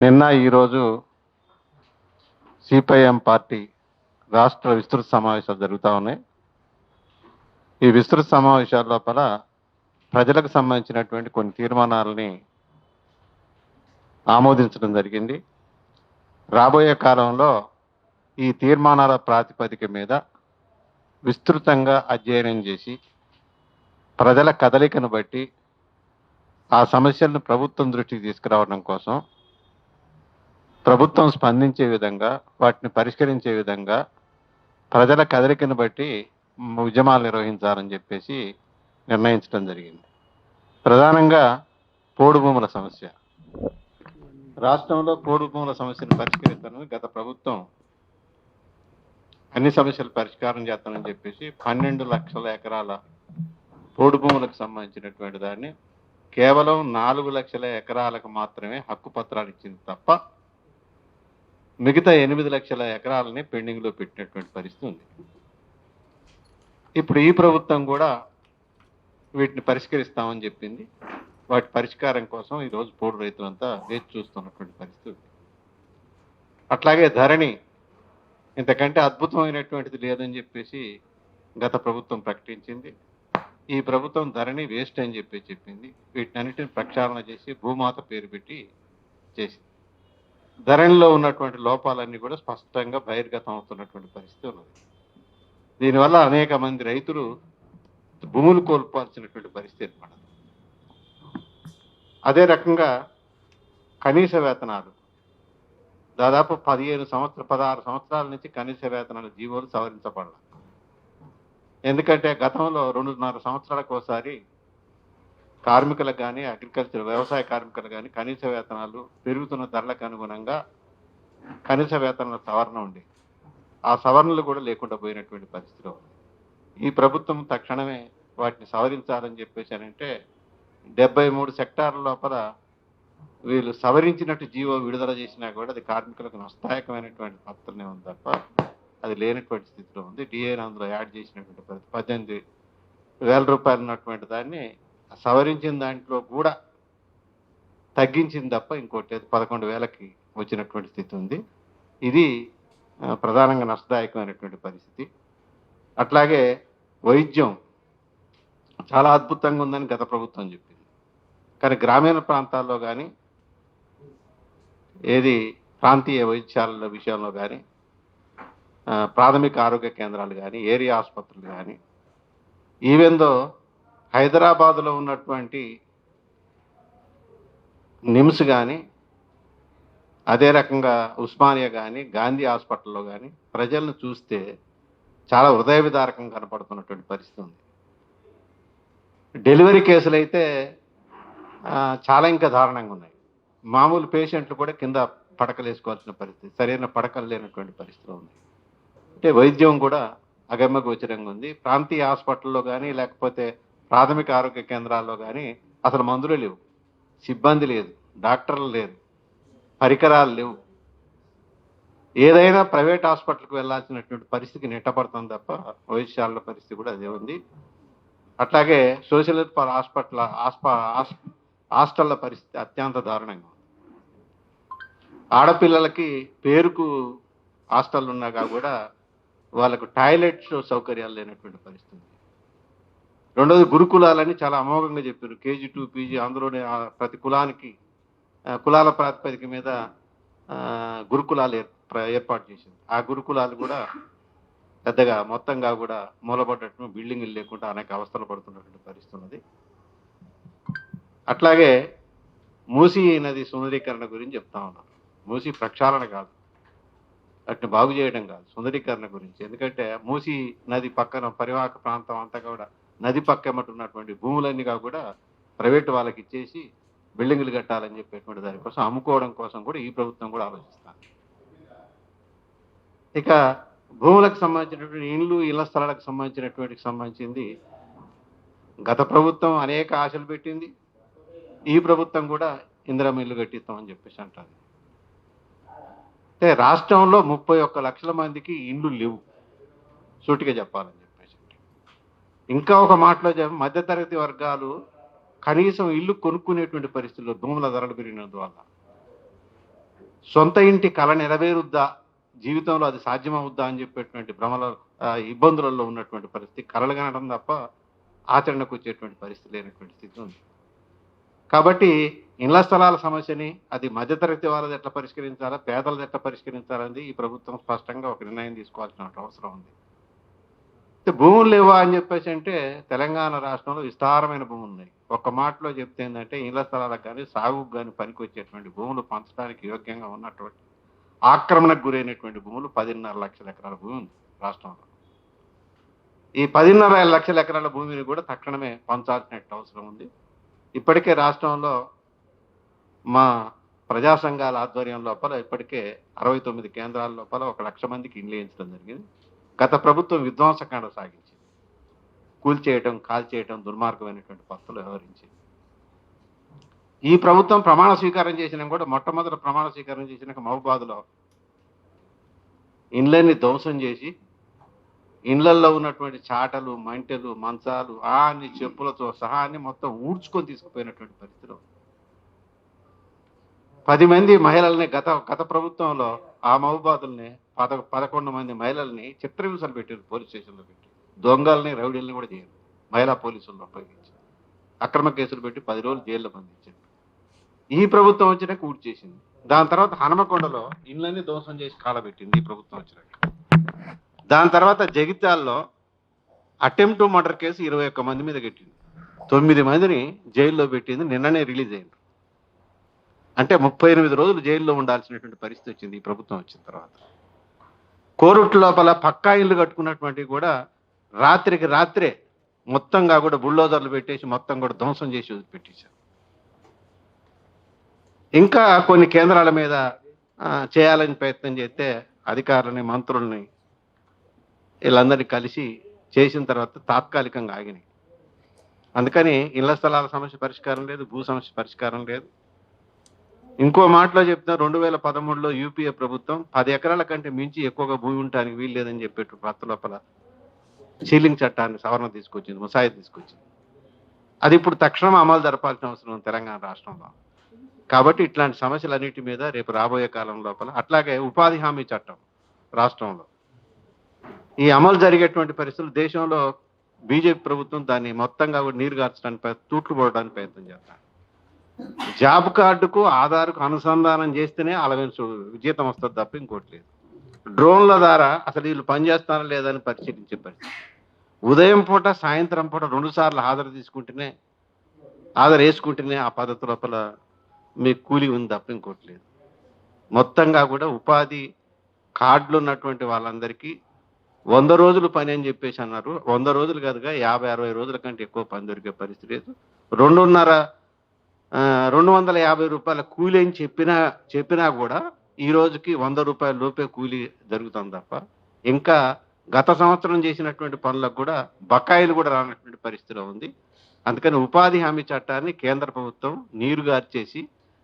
నిన్న ఈరోజు CPIM party రాష్ట్ర విస్తృత సమావేశాలు జరుగుతూ ఉన్నాయి. ఈ విస్తృత సమావేశాల లోపల ప్రజలకు సంబంధించినటువంటి కొన్ని తీర్మానాలని ఆమోదించడం జరిగింది. రాబోయే కాలంలో ఈ తీర్మానాల ప్రాతిపదిక మీద విస్తృతంగా అధ్యయనం చేసి ప్రజల కదలికను బట్టి ఆ సమస్యలను ప్రభుత్వం దృష్టికి తీసుకురావడం కోసం ప్రభుత్వం స్పందించే విధంగా వాటిని పరిష్కరించే విధంగా ప్రజల కదలికను బట్టి ఉద్యమాలు నిర్వహించాలని చెప్పేసి నిర్ణయించడం జరిగింది. ప్రధానంగా పోడు భూముల సమస్య. రాష్ట్రంలో పోడు భూముల సమస్యను పరిష్కరిస్తానని గత ప్రభుత్వం అన్ని సమస్యలు పరిష్కారం చేస్తానని చెప్పేసి పన్నెండు లక్షల ఎకరాల పోడు భూములకు సంబంధించినటువంటి దాన్ని కేవలం నాలుగు లక్షల ఎకరాలకు మాత్రమే హక్కు పత్రాలు ఇచ్చింది తప్ప మిగతా ఎనిమిది లక్షల ఎకరాలని పెండింగ్లో పెట్టినటువంటి పరిస్థితి ఉంది. ఇప్పుడు ఈ ప్రభుత్వం కూడా వీటిని పరిష్కరిస్తామని చెప్పింది. వాటి పరిష్కారం కోసం ఈరోజు పోడు రైతులంతా వేచి చూస్తున్నటువంటి పరిస్థితి అట్లాగే ధరణి ఇంతకంటే అద్భుతమైనటువంటిది లేదని చెప్పేసి గత ప్రభుత్వం ప్రకటించింది. ఈ ప్రభుత్వం ధరణి వేస్ట్ అని చెప్పి చెప్పింది. వీటినన్నిటిని ప్రక్షాళన చేసి భూమాత పేరు పెట్టి చేసింది. ధరణిలో ఉన్నటువంటి లోపాలన్నీ కూడా స్పష్టంగా బహిర్గతం అవుతున్నటువంటి పరిస్థితి ఉన్నది. దీనివల్ల అనేక మంది రైతులు భూములు కోల్పోవాల్సినటువంటి పరిస్థితి ఏర్పడదు. అదే రకంగా కనీస వేతనాలు. దాదాపు పదిహేను సంవత్సర పదహారు సంవత్సరాల నుంచి కనీస వేతనాలు జీవోలు సవరించబడాలి. ఎందుకంటే గతంలో రెండున్నర సంవత్సరాలకు ఒకసారి కార్మికులకు కానీ అగ్రికల్చర్ వ్యవసాయ కార్మికులకు కానీ కనీస వేతనాలు పెరుగుతున్న ధరలకు అనుగుణంగా కనీస వేతనాల సవరణ ఉంది. ఆ సవరణలు కూడా లేకుండా పోయినటువంటి పరిస్థితిలో ఉంది. ఈ ప్రభుత్వం తక్షణమే వాటిని సవరించాలని చెప్పేసి అంటే డెబ్బై మూడు సెక్టార్ల లోపల వీళ్ళు సవరించినట్టు జీవో విడుదల చేసినా కూడా అది కార్మికులకు నష్టాయకమైనటువంటి పత్రమే ఉంది తప్ప అది లేనటువంటి స్థితిలో ఉంది. డిఏని అందులో యాడ్ చేసినటువంటి పది- పద్దెనిమిది వేల రూపాయలు ఉన్నటువంటి దాన్ని సవరించిన దాంట్లో కూడా తగ్గించింది తప్ప ఇంకోటి పదకొండు వేలకి వచ్చినటువంటి స్థితి ఉంది. ఇది ప్రధానంగా నష్టదాయకమైనటువంటి పరిస్థితి. అట్లాగే వైద్యం చాలా అద్భుతంగా ఉందని గత ప్రభుత్వం చెప్పింది. కానీ గ్రామీణ ప్రాంతాల్లో కానీ ఏది ప్రాంతీయ వైద్యశాలల విషయంలో కానీ ప్రాథమిక ఆరోగ్య కేంద్రాలు కానీ ఏరియా ఆసుపత్రులు కానీ ఈవెందో హైదరాబాదులో ఉన్నటువంటి నిమ్స్ కానీ అదే రకంగా ఉస్మానియా కానీ గాంధీ హాస్పిటల్లో కానీ ప్రజలను చూస్తే చాలా హృదయ విదారకం కనపడుతున్నటువంటి పరిస్థితి ఉంది. డెలివరీ కేసులు అయితే చాలా ఇంకా దారుణంగా ఉన్నాయి. మామూలు పేషెంట్లు కూడా కింద పడకలు వేసుకోవాల్సిన పరిస్థితి సరైన పడకలు లేనటువంటి పరిస్థితి ఉంది అంటే వైద్యం కూడా అగమ్యగోచరంగా ఉంది. ప్రాంతీయ హాస్పిటల్లో కానీ లేకపోతే ప్రాథమిక ఆరోగ్య కేంద్రాల్లో కానీ అసలు మందులు లేవు. సిబ్బంది లేదు డాక్టర్లు లేరు పరికరాలు లేవు. ఏదైనా ప్రైవేట్ హాస్పిటల్కి వెళ్ళాల్సినటువంటి పరిస్థితి నెట్టపడుతుంది తప్ప వైద్యశాలల పరిస్థితి కూడా అదే ఉంది. అట్లాగే సోషల్ ఫర్ హాస్పిటల్ హాస్ప హాస్టళ్ళ పరిస్థితి అత్యంత దారుణంగా ఉంది. ఆడపిల్లలకి పేరుకు హాస్టల్ ఉన్నాగా కూడా వాళ్ళకు టాయిలెట్స్ సౌకర్యాలు లేనటువంటి పరిస్థితి రెండోది గురుకులాలని చాలా అమోఘంగా చెప్పారు. కేజీ టూ పీజీ అందులోనే ఆ ప్రతి కులానికి కులాల ప్రాతిపదిక మీద గురుకులాలు ఏర్పాటు చేసింది. ఆ గురుకులాలు కూడా పెద్దగా మొత్తంగా కూడా మూలపడ్డట్టు బిల్డింగ్లు లేకుండా అనేక అవస్థలు పడుతున్నటువంటి పరిస్థితి ఉన్నది. అట్లాగే మూసీ నది సుందరీకరణ గురించి చెప్తా ఉన్నాం మూసీ ప్రక్షాళన కాదు. వాటిని బాగు చేయడం కాదు. సుందరీకరణ గురించి. ఎందుకంటే మూసీ నది పక్కన పరివాహక ప్రాంతం అంతా కూడా నది పక్కమట ఉన్నటువంటి భూములన్నీ కూడా ప్రైవేటు వాళ్ళకి ఇచ్చేసి బిల్డింగులు కట్టాలని చెప్పేటువంటి దానికోసం అమ్ముకోవడం కోసం కూడా ఈ ప్రభుత్వం కూడా ఆలోచిస్తాను ఇక భూములకు సంబంధించినటువంటి ఇండ్లు ఇళ్ళ స్థలాలకు సంబంధించినటువంటి సంబంధించింది గత ప్రభుత్వం అనేక ఆశలు పెట్టింది. ఈ ప్రభుత్వం కూడా ఇందిరమ్మ ఇల్లు కట్టిస్తామని చెప్పేసి అంటారు. అంటే రాష్ట్రంలో ముప్పై ఒక్క లక్షల మందికి ఇండ్లు లేవు. సూటిగా చెప్పాలని ఇంకా ఒక మాటలో మధ్యతరగతి వర్గాలు కనీసం ఇల్లు కొనుక్కునేటువంటి పరిస్థితుల్లో భూముల ధరలు పెరిగినందువల్ల సొంత ఇంటి కళ నెరవేరుద్దా? జీవితంలో అది సాధ్యమవుద్దా అని చెప్పేటువంటి భ్రమల ఇబ్బందులలో ఉన్నటువంటి పరిస్థితి కళలు కనడం తప్ప ఆచరణకు వచ్చేటువంటి పరిస్థితి లేనటువంటి స్థితి ఉంది. కాబట్టి ఇళ్ళ స్థలాల సమస్యని అది మధ్యతరగతి వాళ్ళది ఎట్లా పరిష్కరించాలా పేదలది ఎట్లా పరిష్కరించాలని ఈ ప్రభుత్వం స్పష్టంగా ఒక నిర్ణయం తీసుకోవాల్సిన అవసరం ఉంది. భూములు లేవా అని చెప్పేసి అంటే తెలంగాణ రాష్ట్రంలో విస్తారమైన భూములు ఉన్నాయి. ఒక్క మాటలో చెప్తే ఏంటంటే ఇళ్ళ స్థలాలకు కానీ సాగుకు కానీ పనికొచ్చేటువంటి భూములు పంచడానికి యోగ్యంగా ఉన్నటువంటి ఆక్రమణకు గురైనటువంటి భూములు పదిన్నర లక్షల ఎకరాల భూమి ఉంది రాష్ట్రంలో. ఈ పదిన్నర లక్షల ఎకరాల భూమిని కూడా తక్షణమే పంచాల్సిన అవసరం ఉంది. ఇప్పటికే రాష్ట్రంలో మా ప్రజా సంఘాల ఆధ్వర్యం లోపల ఇప్పటికే అరవై తొమ్మిది కేంద్రాల లోపల ఒక లక్ష మందికి ఇండ్లు వేయించడం జరిగింది. గత ప్రభుత్వం విధ్వంసకాండ సాగించింది. కూల్చేయటం కాల్చేయటం దుర్మార్గమైనటువంటి పద్ధతులు వ్యవహరించింది. ఈ ప్రభుత్వం ప్రమాణ స్వీకారం చేసిన కూడా మొట్టమొదటి ప్రమాణ స్వీకారం చేసినాక మహబాద్లో ఇండ్లన్నీ ధ్వంసం చేసి ఇండ్లల్లో ఉన్నటువంటి చాటలు మంటలు మంచాలు ఆ అన్ని చెప్పులతో సహా అన్ని మొత్తం ఊడ్చుకొని తీసుకుపోయినటువంటి పరిస్థితిలో. పది మంది మహిళల్ని గత గత ప్రభుత్వంలో ఆ మహబాదుల్ని పద పదకొండు మంది మహిళల్ని చిత్రహింసలు పెట్టారు పోలీస్ స్టేషన్లో పెట్టి దొంగల్ని రౌడీల్ని కూడా చేయరు. మహిళా పోలీసులను ఉపయోగించి అక్రమ కేసులు పెట్టి పది రోజులు జైల్లో బంధించారు. ఈ ప్రభుత్వం వచ్చినాక ఊడి చేసింది. దాని తర్వాత హనుమకొండలో ఇళ్ళని ధ్వంసం చేసి కాలబెట్టింది ఈ ప్రభుత్వం వచ్చినాక. దాని తర్వాత జగిత్యాల్లో అటెంప్ట్ మర్డర్ కేసు ఇరవై ఒక్క మంది మీద పెట్టింది తొమ్మిది మందిని జైల్లో పెట్టింది. నిన్ననే రిలీజ్ అయింది. అంటే ముప్పై ఎనిమిది రోజులు జైల్లో ఉండాల్సినటువంటి పరిస్థితి వచ్చింది ఈ ప్రభుత్వం వచ్చిన తర్వాత. కోరుట్ల లోపల పక్కా ఇల్లు కట్టుకున్నటువంటి కూడా రాత్రికి రాత్రే మొత్తంగా కూడా బుల్డోజర్లు పెట్టేసి మొత్తం కూడా ధ్వంసం చేసి వదిలిపెట్టేశారు. ఇంకా కొన్ని కేంద్రాల మీద చేయాలని ప్రయత్నం చేస్తే అధికారులని మంత్రుల్ని వీళ్ళందరినీ కలిసి చేసిన తర్వాత తాత్కాలికంగా ఆగినాయి. అందుకని ఇళ్ళ స్థలాల సమస్య పరిష్కారం లేదు భూ సమస్య పరిష్కారం లేదు. ఇంకో మాటలో చెప్తా రెండు వేల పదమూడులో యూపీఏ ప్రభుత్వం పది ఎకరాల కంటే మించి ఎక్కువగా భూమి ఉండటానికి వీలు లేదని చెప్పేట్టు భర్త లోపల సీలింగ్ చట్టాన్ని సవరణ తీసుకొచ్చింది ముసాయి తీసుకొచ్చింది. అది ఇప్పుడు తక్షణం అమలు జరపాల్సిన అవసరం ఉంది తెలంగాణ రాష్ట్రంలో. కాబట్టి ఇట్లాంటి సమస్యలన్నిటి మీద రేపు రాబోయే కాలం లోపల అట్లాగే ఉపాధి హామీ చట్టం రాష్ట్రంలో. ఈ అమలు జరిగేటువంటి పరిస్థితులు దేశంలో బీజేపీ ప్రభుత్వం దాన్ని మొత్తంగా నీరు గార్చడానికి తూట్లు పడడానికి ప్రయత్నం చేస్తాను జాబ్ కార్డుకు ఆధార్కు అనుసంధానం చేస్తేనే అలవెన్స్ జీతం వస్తుంది తప్ప ఇంకోటి లేదు. డ్రోన్ల ద్వారా అసలు వీళ్ళు పనిచేస్తారా లేదని పరిశీలించే పరిస్థితి. ఉదయం పూట సాయంత్రం పూట రెండు సార్లు హాజరు తీసుకుంటేనే హాజరు వేసుకుంటేనే ఆ పద్ధతి లోపల మీకు కూలి ఉంది తప్ప ఇంకోటి లేదు. మొత్తంగా కూడా ఉపాధి కార్డులు ఉన్నటువంటి వాళ్ళందరికీ వంద రోజులు పని అని చెప్పేసి అన్నారు. వంద రోజులు కాదుగా యాభై అరవై రోజుల కంటే ఎక్కువ పని దొరికే పరిస్థితి లేదు. రెండున్నర రెండు వందల యాభై రూపాయల కూలి అని చెప్పినా చెప్పినా కూడా ఈ రోజుకి వంద రూపాయల లోపే కూలి జరుగుతుంది తప్ప ఇంకా గత సంవత్సరం చేసినటువంటి పనులకు కూడా బకాయిలు కూడా రానటువంటి పరిస్థితిలో ఉంది. అందుకని ఉపాధి హామీ చట్టాన్ని కేంద్ర ప్రభుత్వం నీరు గార్చేసి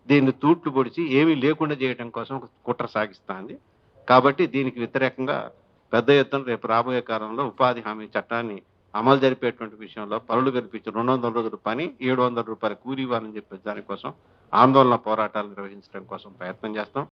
దీన్ని తూట్లు పొడిచి ఏమీ లేకుండా చేయడం కోసం కుట్ర సాగిస్తుంది. కాబట్టి దీనికి వ్యతిరేకంగా పెద్ద ఎత్తున రేపు రాబోయే కాలంలో ఉపాధి హామీ చట్టాన్ని అమలు జరిపేటువంటి విషయంలో పనులు కల్పించి రెండు వందల రోజుల పని ఏడు వందల రూపాయల కూలి ఇవ్వాలని చెప్పే దానికోసం ఆందోళన పోరాటాలు నిర్వహించడం కోసం ప్రయత్నం చేస్తాం.